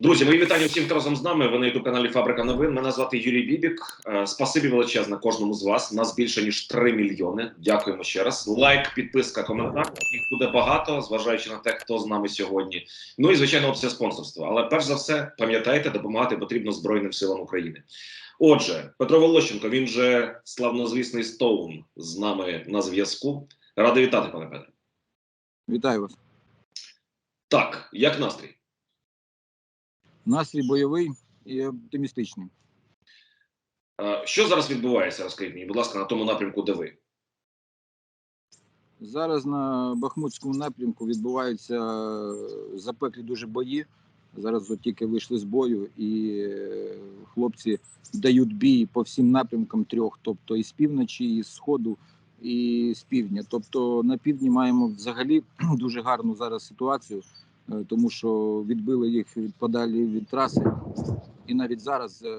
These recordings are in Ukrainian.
Друзі, мої вітання всім, хто разом з нами. Ви на youtube каналі Фабрика новин. Мене звати Юрій Бібік. Е, Спасибі величезне кожному з вас. Нас більше ніж 3 мільйони. Дякуємо ще раз. Лайк, підписка, коментар. Їх буде багато, зважаючи на те, хто з нами сьогодні. Ну і звичайно, опція спонсорства. Але перш за все, пам'ятайте, допомагати потрібно Збройним силам України. Отже, Петро Волощенко, він же славнозвісний Стоун з нами на зв'язку. Радий вітати, пане Петре. Вітаю вас. Так, як настрій? Настрій бойовий і оптимістичний. Е, Що зараз відбувається? Розкажіть мені, будь ласка, на тому напрямку, де ви? Зараз на Бахмутському напрямку відбуваються запеклі дуже бої. Зараз от тільки вийшли з бою, і е, хлопці дають бій по всім напрямкам трьох, тобто і з півночі, і з сходу, і з півдня. Тобто на півдні маємо взагалі дуже гарну зараз ситуацію, е, тому що відбили їх подалі від траси, і навіть зараз е,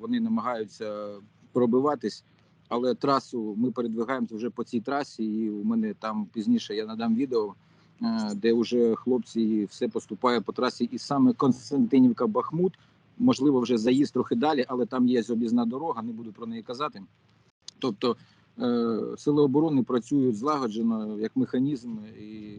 вони намагаються пробиватись. Але трасу ми передвигаємося вже по цій трасі, і у мене там пізніше я надам відео, е, де вже хлопці все поступає по трасі, і саме Константинівка Бахмут, можливо, вже заїзд трохи далі, але там є об'їзна дорога, не буду про неї казати. Тобто е, сили оборони працюють злагоджено як механізм, і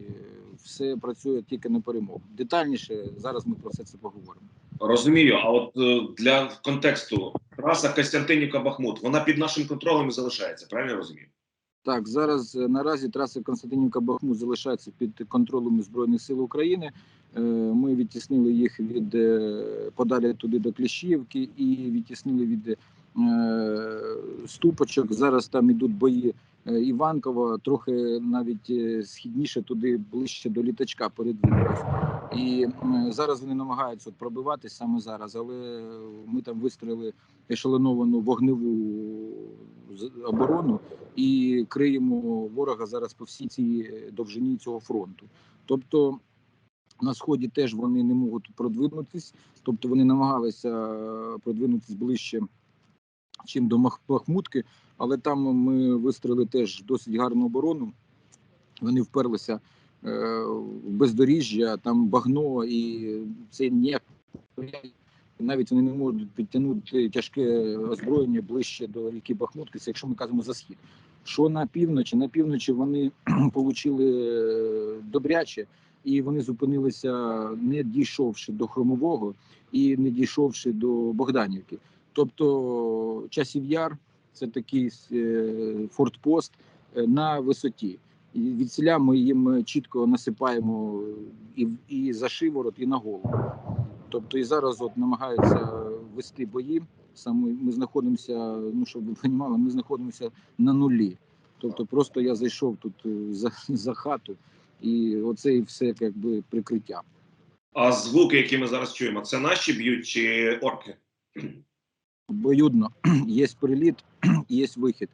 все працює тільки на перемогу. Детальніше зараз ми про все це поговоримо. Розумію, а от е, для контексту траса Костянтинівка Бахмут, вона під нашим контролем і залишається, правильно розумію? Так, зараз е, наразі траса Константинівка Бахмут залишається під контролем Збройних сил України. Е, Ми відтіснили їх від е, подалі туди до Кліщівки і відтіснили від е, ступочок. Зараз там ідуть бої е, Іванкова, трохи навіть е, східніше туди ближче до літачка передвинулися. І е, зараз вони намагаються пробиватись саме зараз, але ми там вистріли ешелоновану вогневу оборону і криємо ворога зараз по всій цій довжині цього фронту. Тобто на сході теж вони не можуть продвинутись, тобто вони намагалися продвинутись ближче, чим до Бахмутки, але там ми вистріли теж досить гарну оборону. Вони вперлися е, в бездоріжжя, там багно, і це ніяк навіть вони не можуть підтягнути тяжке озброєння ближче до ріки Бахмутки, це якщо ми кажемо за схід. Що на півночі? На півночі вони отримали добряче, і вони зупинилися, не дійшовши до Хромового і не дійшовши до Богданівки. Тобто часів яр це такий е, фортпост е, на висоті. І від селя ми їм чітко насипаємо і, і за шиворот, і на голову. Тобто і зараз от намагаються вести бої. Саме ми знаходимося, ну щоб ви розуміли, ми знаходимося на нулі. Тобто, просто я зайшов тут е, за, за хату, і оце і все якби прикриття. А звуки, які ми зараз чуємо, це наші б'ють чи орки? Обоюдно є приліт, є вихід.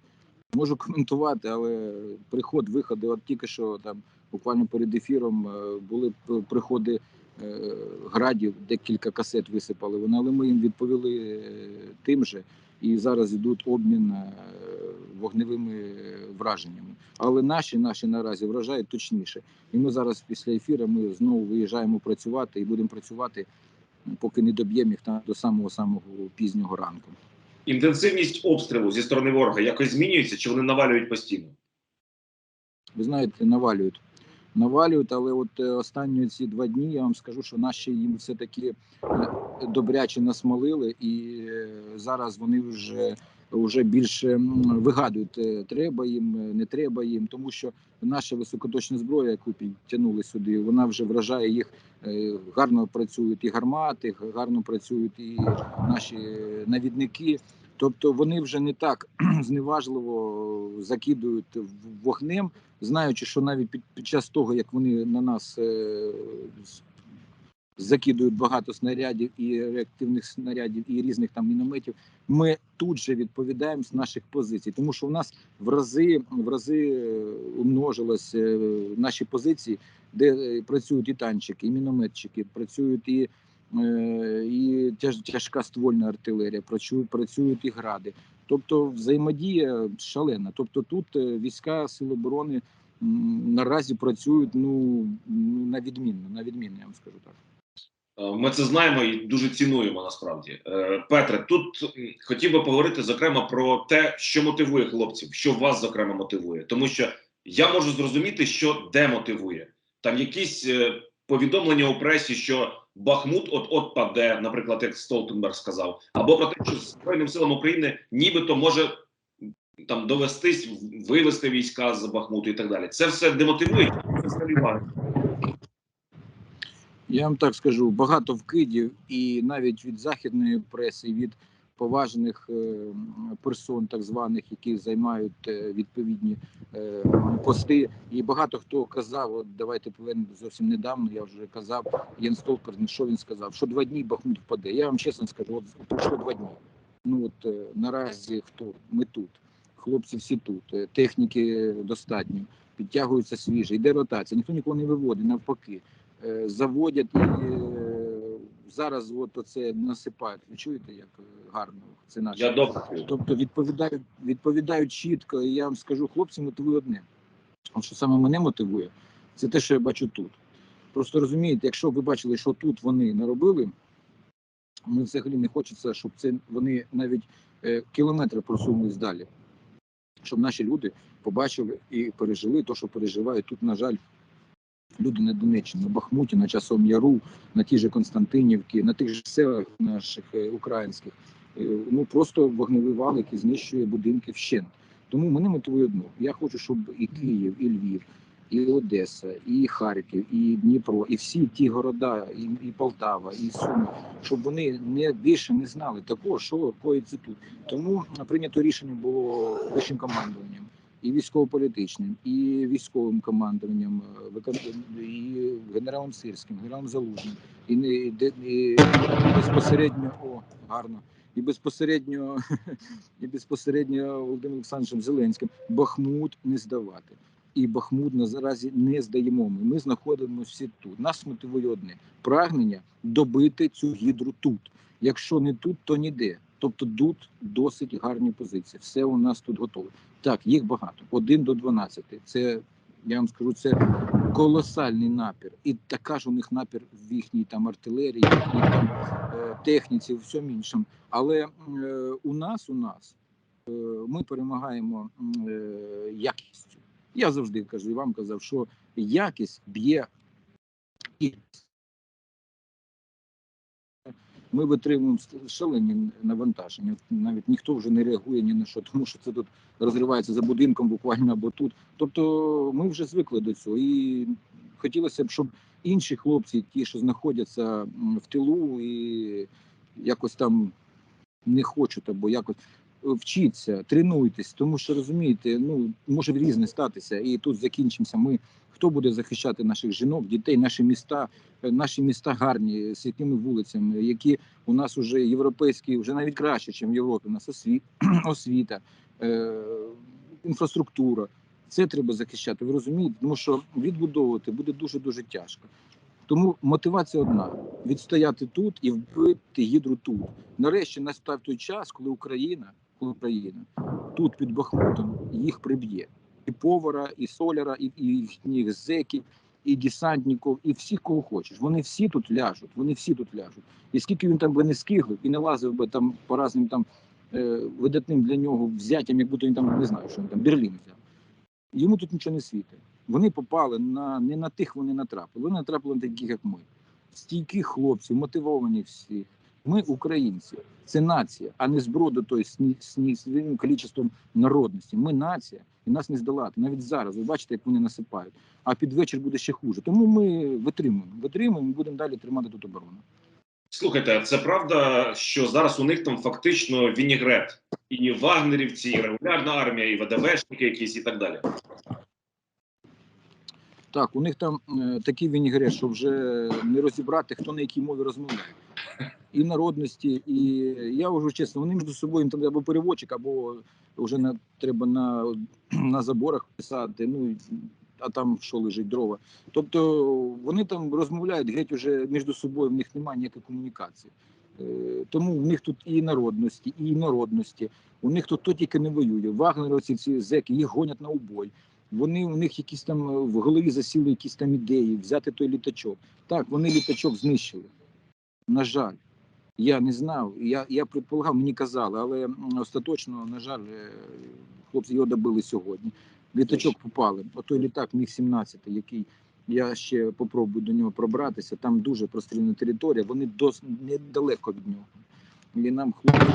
Можу коментувати, але приход, виходи, от тільки що там буквально перед ефіром е, були приходи е, градів, декілька касет висипали вони, але ми їм відповіли е, тим же, і зараз йдуть обмін вогневими враженнями. Але наші наші наразі вражають точніше. І ми зараз після ефіру ми знову виїжджаємо працювати і будемо працювати, поки не доб'ємо їх там до самого самого пізнього ранку. Інтенсивність обстрілу зі сторони ворога якось змінюється, чи вони навалюють постійно? ви знаєте, навалюють. Навалюють, але от е, останні ці два дні я вам скажу, що наші їм все таки добряче насмолили, і е, зараз вони вже вже більше вигадують, е, треба їм, е, не треба їм, тому що наша високоточна зброя, яку підтягнули сюди, вона вже вражає їх. Е, Гарно працюють і гармати, гарно працюють і наші навідники. Тобто вони вже не так зневажливо закидують вогнем, знаючи, що навіть під, під час того, як вони на нас е, закидують багато снарядів і реактивних снарядів і різних там мінометів, ми тут же відповідаємо з наших позицій, тому що в нас в рази в рази е, умножилось е, наші позиції, де е, працюють і танчики, і мінометчики, працюють і. е, І тяжка ствольна артилерія, працюють, працюють і гради. Тобто взаємодія шалена. Тобто тут е, війська Сил оборони наразі працюють ну, на відмінно, на відмінно, я вам скажу так. Ми це знаємо і дуже цінуємо насправді. Петре, тут хотів би поговорити зокрема про те, що мотивує хлопців, що вас зокрема мотивує, тому що я можу зрозуміти, що демотивує. Там якісь е, повідомлення у пресі, що Бахмут от от паде, наприклад, як Столтенберг сказав, або про те, що Збройним силам України нібито може там довестись вивести війська з Бахмуту і так далі. Це все демотивує. Це. Я вам так скажу, багато вкидів, і навіть від західної преси, від поважних е, персон, так званих, які займають е, відповідні е, пости. І багато хто казав, от давайте повернемо зовсім недавно. Я вже казав, Єн Столпер, що він сказав, що два дні Бахмут впаде. Я вам чесно скажу, от пройшло два дні. Ну от наразі хто ми тут, хлопці всі тут, техніки достатньо, підтягуються свіже, йде ротація, ніхто нікого не виводить, навпаки. Заводять і зараз от оце насипають. Ви чуєте, як е, гарно це наше. Я добре. Тобто відповідають, відповідають чітко, і я вам скажу, хлопці мотивує одне. От що саме мене мотивує, це те, що я бачу тут. Просто розумієте, якщо ви бачили, що тут вони наробили, ми взагалі не хочеться, щоб це вони навіть е, кілометри просунулись далі. Щоб наші люди побачили і пережили те, що переживають тут, на жаль, люди на Донеччині, на Бахмуті, на Часом Яру, на ті же Константинівки, на тих же селах наших е, українських. Е, Ну просто вогневий вал, який знищує будинки вщент. Тому мене мотивує одно. Я хочу, щоб і Київ, і Львів, і Одеса, і Харків, і Дніпро, і всі ті города, і, і Полтава, і Суми, щоб вони не більше не знали такого, що коїться тут. Тому прийнято рішення було вищим командуванням. І військово-політичним, і військовим командуванням, е, і генералом Сирським, генералом Залужним, і, і, і безпосередньо о гарно, і безпосередньо і безпосередньо Володимиром Олександровичем Зеленським Бахмут не здавати. І Бахмут на заразі не здаємо. Ми Ми знаходимося тут. Нас мотивує одне прагнення добити цю гідру тут. Якщо не тут, то ніде. Тобто тут досить гарні позиції. Все у нас тут готове. Так, їх багато. Один до 12. Це я вам скажу, це колосальний напір. І така ж у них напір в їхній там артилерії, в їхній там е, техніці, в всьому іншому. Але е, у нас, у нас е, ми перемагаємо е, якістю. Я завжди кажу і вам казав, що якість б'є і ми витримуємо шалені навантаження. Навіть ніхто вже не реагує ні на що, тому що це тут розривається за будинком буквально або тут. Тобто ми вже звикли до цього. І хотілося б, щоб інші хлопці, ті, що знаходяться в тилу і якось там не хочуть або якось. Е, Вчіться, тренуйтесь, тому що розумієте, ну може різне статися, і тут закінчимося. Ми хто буде захищати наших жінок, дітей, наші міста, Е, наші міста гарні з якими вулицями, які у нас вже європейські, вже навіть краще, ніж в Європі. У нас освіт, освіта, е, інфраструктура. Це треба захищати. Ви розумієте, тому що відбудовувати буде дуже дуже тяжко. Тому мотивація одна: відстояти тут і вбити гідру тут. Нарешті настав той час, коли Україна, коли тут під Бахмутом їх приб'є. І повара, і соляра, і, і їхніх зеків, і десантників, і всіх, кого хочеш. Вони всі тут ляжуть, вони всі тут ляжуть. І скільки він там би не скиглив і не лазив би там по разним там е, видатним для нього взяттям, як будто він там не знаю, що він там Берлін взяв. Йому тут нічого не світить. Вони попали на не на тих, вони натрапили. Вони натрапили на таких, як ми. Стійких хлопців, мотивовані всі. Ми українці, це нація, а не зброда той своїм кількістю народності. Ми нація, і нас не здолати. Навіть зараз ви бачите, як вони насипають. А під вечір буде ще хуже. Тому ми витримуємо. Витримуємо і будемо далі тримати тут оборону. Слухайте, це правда, що зараз у них там фактично вінігрет і вагнерівці, і регулярна армія, і ВДВшники якісь і так далі. Так, у них там е, такий вінігрет, що вже не розібрати, хто на якій мові розмовляє. І народності, і я вже чесно, вони між собою там або переводчик, або вже на треба на, на заборах писати. Ну а там що лежить дрова. Тобто вони там розмовляють геть уже між собою, в них немає ніякої комунікації. Е, Тому в них тут і народності, і народності. У них тут хто тільки не воює. Вагнеровці, ці зеки, їх гонять на убой. Вони у них якісь там е, в голові засіли якісь там ідеї, взяти той літачок. Так, вони літачок знищили. На жаль, я не знав. Я, я предполагав, мені казали, але остаточно, на жаль, е, хлопці його добили сьогодні. Літачок попали. Отой літак міг 17 який я ще попробую до нього пробратися. Там дуже прострільна територія, вони дос недалеко від нього. І нам хлопці,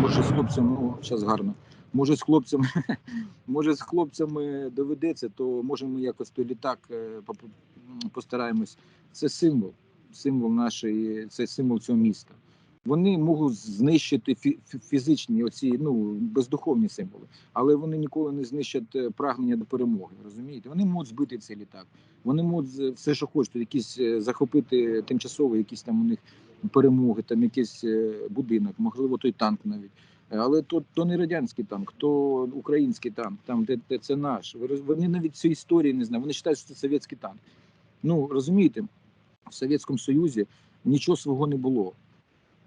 може з хлопцями, ну зараз гарно. Може з хлопцями, може з хлопцями доведеться, то може ми якось той літак е, постараємось. Це символ, символ нашої, це символ цього міста. Вони можуть знищити фі- фі- фізичні оці ну бездуховні символи, але вони ніколи не знищать е, прагнення до перемоги. Розумієте? Вони можуть збити цей літак. Вони можуть все, що хочуть, якісь е, захопити тимчасово, якісь там у них перемоги, там якийсь будинок, можливо, той танк навіть. Е, Але то, то не радянський танк, то український танк, там де, де це наш. Вони навіть цієї історії не знають. Вони вважають, що це совєтський танк. Ну розумієте, в Совєтському Союзі нічого свого не було,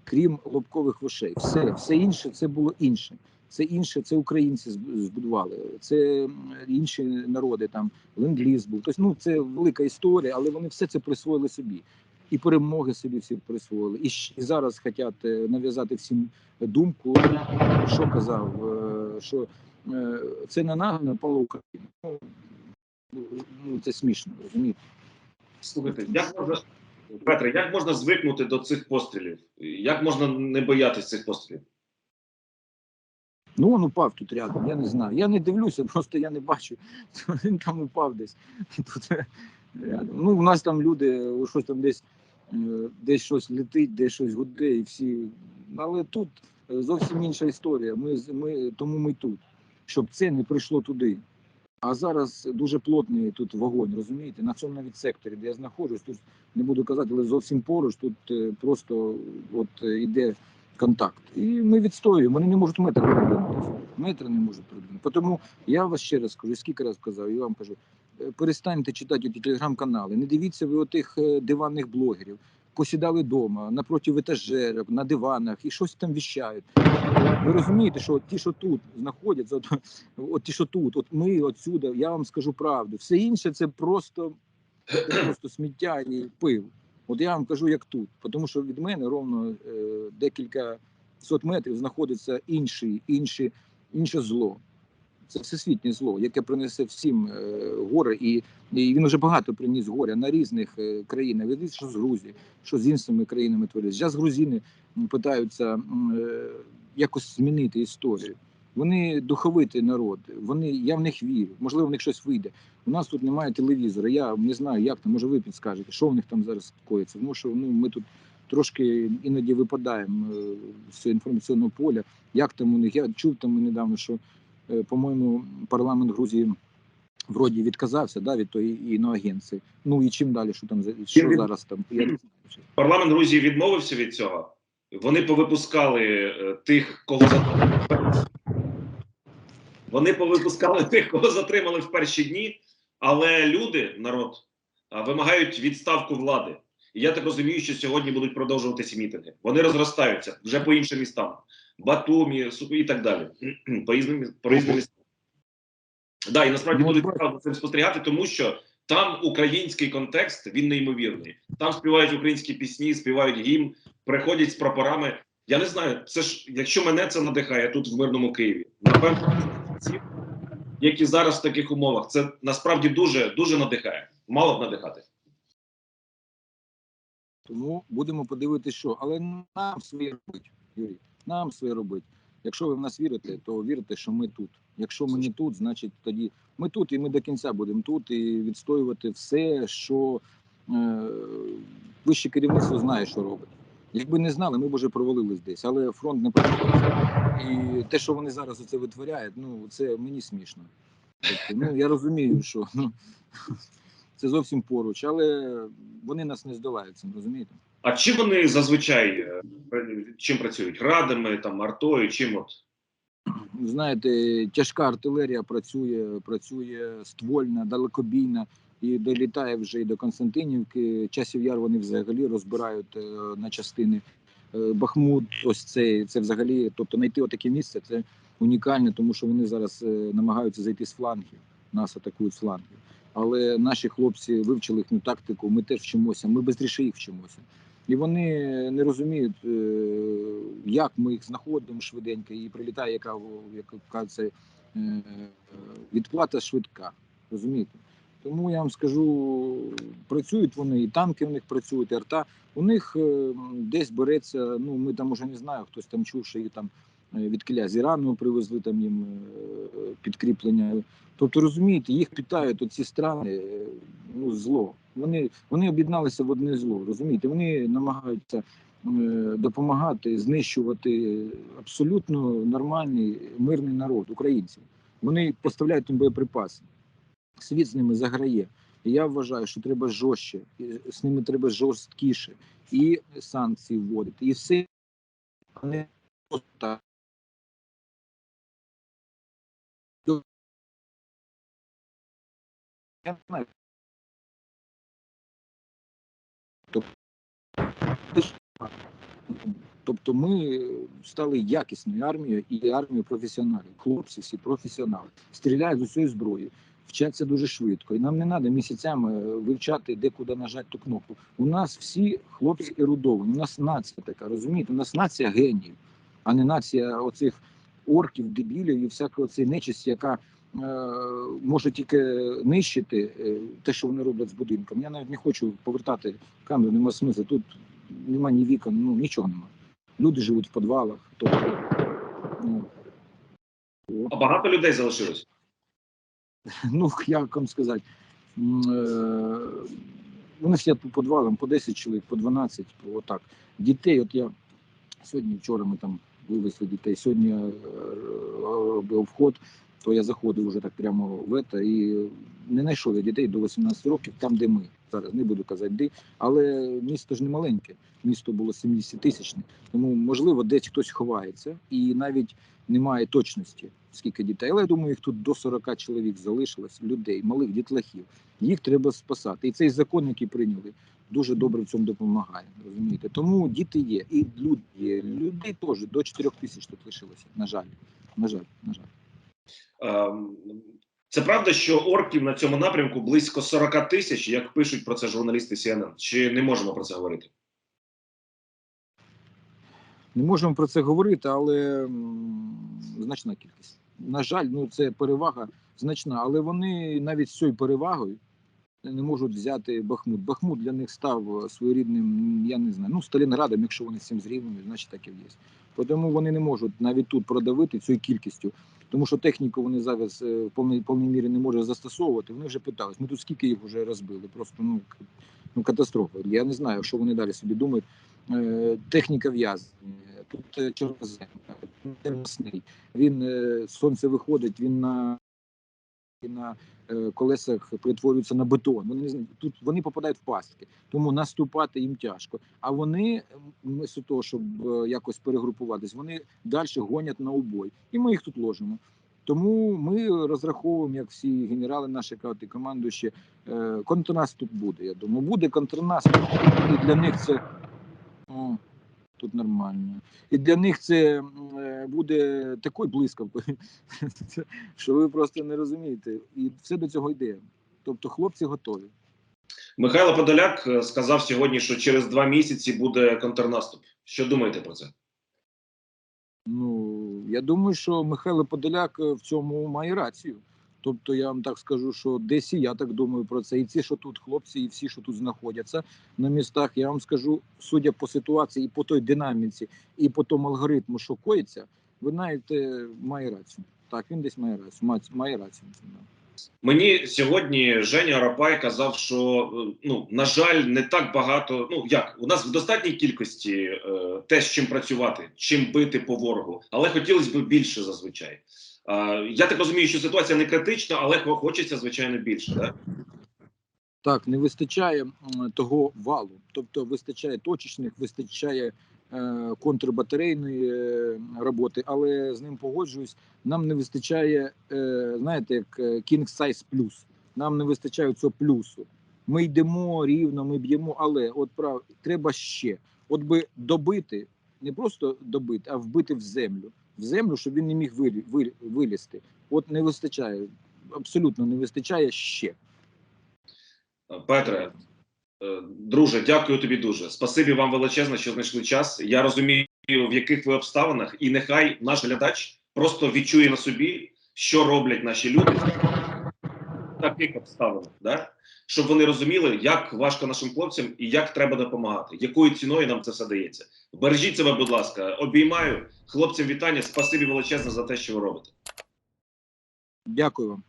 крім лобкових вошей. Все, все інше це було інше. Це інше, це українці збудували, це інші народи, там ленд-ліз був. Тобто, ну це велика історія, але вони все це присвоїли собі. І перемоги собі всі присвоїли. І, і зараз хочуть е, нав'язати всім думку, що казав, е, що е, це на нас напала Україна. Ну, ну це смішно, розумієте? Слухайте, як можна Петре, як можна звикнути до цих пострілів? Як можна не боятися цих пострілів? Ну, він упав тут рядом, я не знаю. Я не дивлюся, просто я не бачу. Він там упав десь. Тут. Ну, у нас там люди, щось там десь, е, десь щось летить, десь щось гуде, і всі. Але тут е, зовсім інша історія. Ми, ми, тому ми тут, щоб це не прийшло туди. А зараз дуже плотний тут вогонь, розумієте? На цьому навіть секторі, де я знаходжусь, тут не буду казати, але зовсім поруч, тут е, просто от іде контакт. І ми відстоюємо. Вони не можуть метр продвинутися. Метр не можуть продвинути. Тому я вас ще раз кажу, скільки раз казав, і вам кажу, перестаньте читати ті телеграм-канали, не дивіться ви отих е, диванних блогерів. Посідали вдома, напроти етажерок, на диванах і щось там віщають. Ви розумієте, що от ті, що тут знаходяться, от, от ті, що тут, от ми отсюди, я вам скажу правду. Все інше це просто, це просто сміття і пил. От я вам кажу, як тут, тому що від мене ровно е, декілька сот метрів знаходиться інший, інші, інше зло. Це всесвітнє зло, яке принесе всім е, горе, і, і він вже багато приніс горя на різних е, країнах. Ви що з Грузії, що з іншими країнами твориться. Зараз грузини питаються е, якось змінити історію. Вони духовитий народ. Вони я в них вірю. Можливо, в них щось вийде. У нас тут немає телевізора. Я не знаю, як там. Може, ви підскажете, що в них там зараз коїться. Тому що ну ми тут трошки іноді випадаємо з інформаційного поля. Як там у них? Я чув там недавно, що по-моєму парламент Грузії. Вроді відказався да, від тої іноагенції. Ну і чим далі, що там за- що від- зараз там? Я не знаю. Парламент Грузії відмовився від цього. Вони повипускали е, тих, кого затримали. Вони повипускали тих, кого затримали в перші дні, але люди, народ, а, вимагають відставку влади. І я так розумію, що сьогодні будуть продовжуватися мітинги. Вони розростаються вже по іншим містам. Батумі, Су- і так далі. По по різним містам. Да, і насправді Ну, от будуть цікаво цим спостерігати, тому що там український контекст він неймовірний. Там співають українські пісні, співають гімн, приходять з прапорами. Я не знаю, це ж якщо мене це надихає тут в мирному Києві, напевно, які зараз в таких умовах, це насправді дуже дуже надихає. Мало б надихати. Тому будемо подивитися, що. Але нам своє робити, Юрій. Нам своє робити. Якщо ви в нас вірите, то вірте, що ми тут. Якщо ми не тут, значить тоді ми тут і ми до кінця будемо тут і відстоювати все, що е, вище керівництво знає, що робить. Якби не знали, ми б вже провалились десь, але фронт не провалився. І те, що вони зараз оце витворяють, ну це мені смішно. Тобто, ну я розумію, що ну, це зовсім поруч, але вони нас не здолають цим, розумієте? А чим вони зазвичай е, чим працюють? Радами, там, артою, чим от? Знаєте, тяжка артилерія працює, працює ствольна, далекобійна і долітає вже і до Константинівки. Часів яр вони взагалі розбирають е, на частини. Е, Бахмут, ось це, це взагалі, тобто знайти отаке місце це унікальне, тому що вони зараз намагаються зайти з флангів, нас атакують з флангів. Але наші хлопці вивчили їхню тактику, ми теж вчимося, ми без їх вчимося. І вони не розуміють, е, як ми їх знаходимо швиденько, і прилітає яка, яка це відплата швидка. Розумієте? Тому я вам скажу, працюють вони, і танки в них працюють, і арта. У них е, десь береться, ну ми там уже не знаю, хтось там чув, що їх там від киля з Ірану привезли там їм е, підкріплення. Тобто, розумієте, їх питають оці страни, е, ну, зло. Вони, вони об'єдналися в одне зло. Розумієте, вони намагаються е, допомагати знищувати абсолютно нормальний мирний народ, українців. Вони поставляють їм боєприпаси. Світ з ними заграє. І я вважаю, що треба жорстче, з ними треба жорсткіше і санкції вводити, і все не просто Тобто ми стали якісною армією і армією професіоналів. Хлопці всі професіонали. Стріляють з усієї зброї, вчаться дуже швидко. І нам не треба місяцями вивчати, де куди нажати ту кнопку. У нас всі хлопці ерудовані. У нас нація така, розумієте? У нас нація геніїв, а не нація оцих орків, дебілів і всякої цієї нечисті, яка е, може тільки нищити е, те, що вони роблять з будинком. Я навіть не хочу повертати камеру, нема смисла. Тут нема ні вікон, ну нічого нема. Люди живуть в підвалах. Тобто, ну. А багато людей залишилось. ну як вам сказати, е, вони сидять по підвалам по 10 чоловік, по 12, по отак. Дітей, от я сьогодні, вчора ми там вивезли дітей, сьогодні е, робив вход, то я заходив вже так прямо в ета і не знайшов я дітей до 18 років, там, де ми. Зараз не буду казати де, але місто ж не маленьке, місто було 70 тисячне, тому можливо десь хтось ховається і навіть немає точності, скільки дітей. Але я думаю, їх тут до 40 чоловік залишилось, людей, малих дітлахів. Їх треба спасати. І цей закон, який прийняли, дуже добре в цьому допомагає. Розумієте? Тому діти є, і люди є. Людей теж до 4 тисяч тут лишилося. На жаль, на жаль, на жаль. Ем, Це правда, що орків на цьому напрямку близько 40 тисяч, як пишуть про це журналісти CNN? Чи не можемо про це говорити? Не можемо про це говорити, але значна кількість. На жаль, ну це перевага значна, але вони навіть з цією перевагою не можуть взяти Бахмут. Бахмут для них став своєрідним, я не знаю, ну Сталінградом, якщо вони з цим зрівнюють, значить так і є. Тому вони не можуть навіть тут продавити цією кількістю, тому що техніку вони зараз е, в повній, повній мірі не можуть застосовувати. Вони вже питались, ми тут скільки їх вже розбили, просто ну, ну катастрофа. Я не знаю, що вони далі собі думають. Е, техніка в'язнення, тут е, чорнозем. Він е, сонце виходить, він на, на е, колесах перетворюється на бетон. Вони не знають, тут вони попадають в пастки, тому наступати їм тяжко. А вони, вместо того, щоб е, якось перегрупуватись, вони далі гонять на убой. І ми їх тут ложимо. Тому ми розраховуємо, як всі генерали наші кажуть, командуючі, е, контрнаступ буде. Я думаю, буде контрнаступ, і для них це. Тут нормально. І для них це е, буде такою блискавкою, що ви просто не розумієте. І все до цього йде. Тобто хлопці готові. Михайло Подоляк е, сказав сьогодні, що через два місяці буде контрнаступ. Що думаєте про це? Ну, я думаю, що Михайло Подоляк е, в цьому має рацію. Тобто, я вам так скажу, що десь і я так думаю про це. І ці, що тут хлопці, і всі, що тут знаходяться на містах, я вам скажу, судя по ситуації, і по той динаміці, і по тому алгоритму, що коїться, ви знаєте, має рацію. Так, він десь має рацію. Має, рацію. Мені сьогодні Женя Арапай казав, що е, ну на жаль, не так багато. Ну як у нас в достатній кількості е, те, з чим працювати, чим бити по ворогу, але хотілося б більше зазвичай. Е, я так розумію, що ситуація не критична, але хочеться звичайно більше. Да? Так, не вистачає того валу, тобто вистачає точечних, вистачає е, контрбатарейної е, роботи, але з ним погоджуюсь. Нам не вистачає, знаєте, як King Size плюс. Нам не вистачає цього плюсу. Ми йдемо рівно, ми б'ємо, але от прав треба ще. От би добити, не просто добити, а вбити в землю. В землю, щоб він не міг вилі, вилі, вилізти. От не вистачає, абсолютно не вистачає ще. Петре, Е, Друже, дякую тобі дуже. Спасибі вам величезне, що знайшли час. Я розумію, в яких ви обставинах, і нехай наш глядач просто відчує на собі, що роблять наші люди таких обставинах, да? щоб вони розуміли, як важко нашим хлопцям і як треба допомагати, якою ціною нам це все дається. Бережіть себе, будь ласка, обіймаю хлопцям вітання. Спасибі величезне за те, що ви робите. Дякую вам.